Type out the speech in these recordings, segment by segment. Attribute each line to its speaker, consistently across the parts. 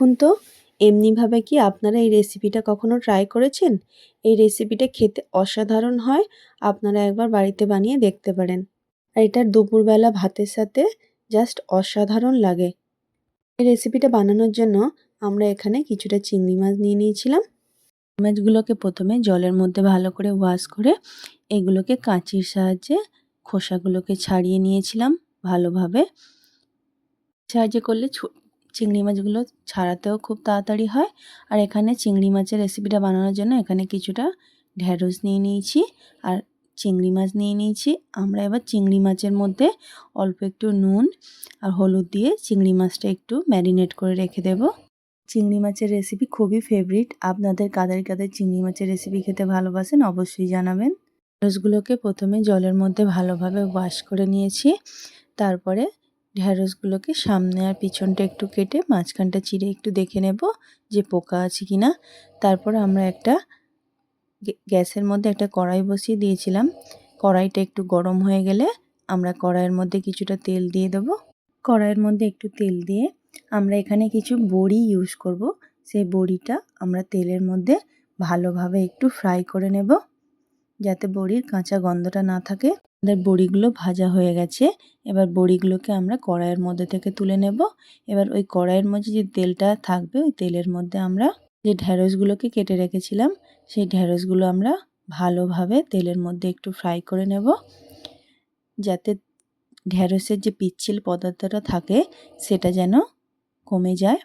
Speaker 1: দেখুন তো, এমনিভাবে কি আপনারা এই রেসিপিটা কখনো ট্রাই করেছেন? এই রেসিপিটা খেতে অসাধারণ হয়, আপনারা একবার বাড়িতে বানিয়ে দেখতে পারেন। আর এটার দুপুরবেলা ভাতের সাথে জাস্ট অসাধারণ লাগে। এই রেসিপিটা বানানোর জন্য আমরা এখানে কিছুটা চিংড়ি মাছ নিয়ে নিয়েছিলাম। মাছগুলোকে প্রথমে জলের মধ্যে ভালো করে ওয়াশ করে এগুলোকে কাঁচির সাহায্যে খোসাগুলোকে ছাড়িয়ে নিয়েছিলাম ভালোভাবে। সাহায্যে করলে চিংড়ি মাছগুলো ছাড়াতেও খুব তাড়াতাড়ি হয়। আর এখানে চিংড়ি মাছের রেসিপিটা বানানোর জন্য এখানে কিছুটা ঢ্যাঁড়স নিয়ে নিয়েছি আর চিংড়ি মাছ নিয়ে নিয়েছি। আমরা এবার চিংড়ি মাছের মধ্যে অল্প একটু নুন আর হলুদ দিয়ে চিংড়ি মাছটা একটু ম্যারিনেট করে রেখে দেব। চিংড়ি মাছের রেসিপি খুবই ফেভারিট। আপনাদের কাদের কাদের চিংড়ি মাছের রেসিপি খেতে ভালোবাসেন অবশ্যই জানাবেন। ঢেঁড়সগুলোকে প্রথমে জলের মধ্যে ভালোভাবে ওয়াশ করে নিয়েছি। তারপরে ঢ্যাঁড়সগুলোকে সামনে আর পিছনটা একটু কেটে মাঝখানটা চিড়ে একটু দেখে নেব যে পোকা আছে কি না তারপর আমরা একটা গ্যাসের মধ্যে একটা কড়াই বসিয়ে দিয়েছিলাম। কড়াইটা একটু গরম হয়ে গেলে আমরা কড়াইয়ের মধ্যে কিছুটা তেল দিয়ে দেব। কড়াইয়ের মধ্যে একটু তেল দিয়ে আমরা এখানে কিছু বড়ি ইউজ করব। সেই বড়িটা আমরা তেলের মধ্যে ভালোভাবে একটু ফ্রাই করে নেব। যাতে বড়ির কাঁচা গন্ধটা না থাকে, আমাদের বড়িগুলো ভাজা হয়ে গেছে। এবার বড়িগুলোকে আমরা কড়াইয়ের মধ্যে থেকে তুলে নেব। এবার ওই কড়াইয়ের মধ্যে যে তেলটা থাকবে, ওই তেলের মধ্যে আমরা যে ঢ্যাঁড়সগুলোকে কেটে রেখেছিলাম, সেই ঢ্যাঁড়সগুলো আমরা ভালোভাবে তেলের মধ্যে একটু ফ্রাই করে নেব। যাতে ঢ্যাঁড়সের যে পিচ্ছিল পদার্থটা থাকে, সেটা যেন কমে যায়।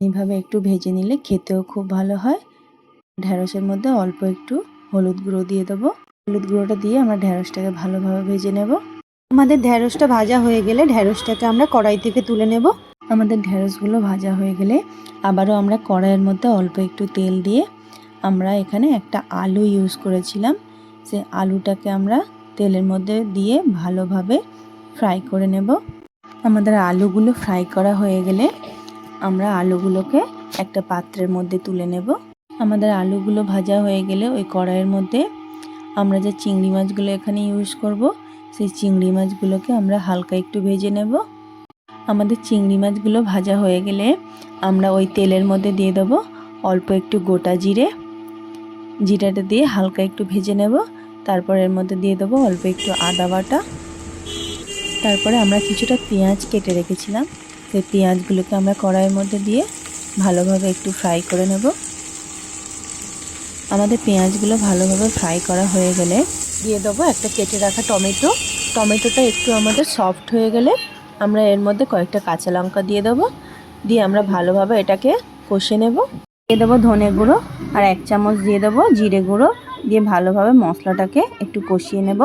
Speaker 1: এইভাবে একটু ভেজে নিলে খেতেও খুব ভালো হয়। ঢ্যাঁড়সের মধ্যে অল্প একটু হলুদ গুঁড়ো দিয়ে দেবো। হলুদ গুঁড়োটা দিয়ে আমরা ঢ্যাঁড়সটাকে ভালোভাবে ভেজে নেব। আমাদের ঢ্যাঁড়সটা ভাজা হয়ে গেলে ঢ্যাঁড়সটাকে আমরা কড়াই থেকে তুলে নেব। আমাদের ঢ্যাঁড়সগুলো ভাজা হয়ে গেলে আবারও আমরা কড়াইয়ের মধ্যে অল্প একটু তেল দিয়ে আমরা এখানে একটা আলু ইউজ করেছিলাম। সে আলুটাকে আমরা তেলের মধ্যে দিয়ে ভালোভাবে ফ্রাই করে নেব। আমাদের আলুগুলো ফ্রাই করা হয়ে গেলে আমরা আলুগুলোকে একটা পাত্রের মধ্যে তুলে নেব। আমাদের আলুগুলো ভাজা হয়ে গেলে ওই কড়াইয়ের মধ্যে আমরা যে চিংড়ি মাছগুলো এখানে ইউজ করব, সেই চিংড়ি মাছগুলোকে আমরা হালকা একটু ভেজে নেব। আমাদের চিংড়ি মাছগুলো ভাজা হয়ে গেলে আমরা ওই তেলের মধ্যে দিয়ে দেবো অল্প একটু গোটা জিরে। জিরাটা দিয়ে হালকা একটু ভেজে নেব, তারপর এর মধ্যে দিয়ে দেবো অল্প একটু আদা বাটা। তারপরে আমরা কিছুটা পেঁয়াজ কেটে রেখেছিলাম, সেই পেঁয়াজগুলোকে আমরা কড়াইয়ের মধ্যে দিয়ে ভালোভাবে একটু ফ্রাই করে নেব। আমাদের পেঁয়াজগুলো ভালোভাবে ফ্রাই করা হয়ে গেলে দিয়ে দেবো একটা কেটে রাখা টমেটো। টমেটোটা একটু আমাদের সফট হয়ে গেলে আমরা এর মধ্যে কয়েকটা কাঁচা লঙ্কা দিয়ে দেবো। দিয়ে আমরা ভালোভাবে এটাকে কষে নেব। দিয়ে দেবো ধনে গুঁড়ো আর এক চামচ দিয়ে দেবো জিরে গুঁড়ো। দিয়ে ভালোভাবে মশলাটাকে একটু কষিয়ে নেব।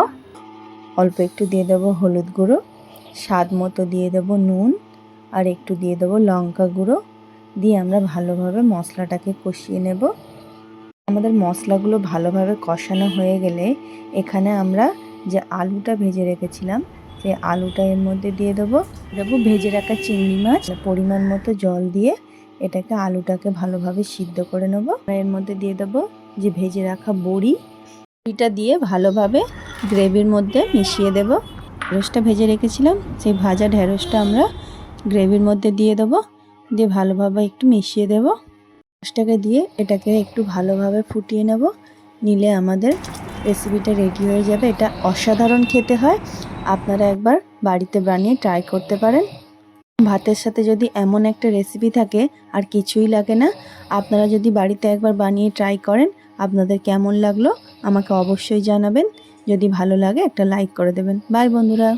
Speaker 1: অল্প একটু দিয়ে দেবো হলুদ গুঁড়ো। স্বাদ মতো দিয়ে দেবো নুন আর একটু দিয়ে দেবো লঙ্কা গুঁড়ো। দিয়ে আমরা ভালোভাবে মশলাটাকে কষিয়ে নেব। আমাদের মশলাগুলো ভালোভাবে কষানো হয়ে গেলে এখানে আমরা যে আলুটা ভেজে রেখেছিলাম, সেই আলুটা এর মধ্যে দিয়ে দেবো। দেবো ভেজে রাখা চিংড়ি মাছ। পরিমাণ মতো জল দিয়ে এটাকে আলুটাকে ভালোভাবে সিদ্ধ করে নেব। এর মধ্যে দিয়ে দেবো যে ভেজে রাখা বড়ি। বড়িটা দিয়ে ভালোভাবে গ্রেভির মধ্যে মিশিয়ে দেব। ঢেঁড়সটা ভেজে রেখেছিলাম, সেই ভাজা ঢেঁড়সটা আমরা গ্রেভির মধ্যে দিয়ে দেবো। দিয়ে ভালোভাবে একটু মিশিয়ে দেব। ঢেঁড়সটাকে দিয়ে এটাকে একটু ভালোভাবে ফুটিয়ে নেব। নিলে আমাদের রেসিপিটা রেডি হয়ে যাবে। এটা অসাধারণ খেতে হয়। আপনারা একবার বাড়িতে বানিয়ে ট্রাই করতে পারেন। ভাতের সাথে যদি এমন একটা রেসিপি থাকে, আর কিছুই লাগে না, আপনারা যদি বাড়িতে একবার বানিয়ে ট্রাই করেন, আপনাদের কেমন লাগল, আমাকে অবশ্যই জানাবেন। যদি ভালো লাগে, একটা লাইক করে দেবেন। বাই বন্ধুরা।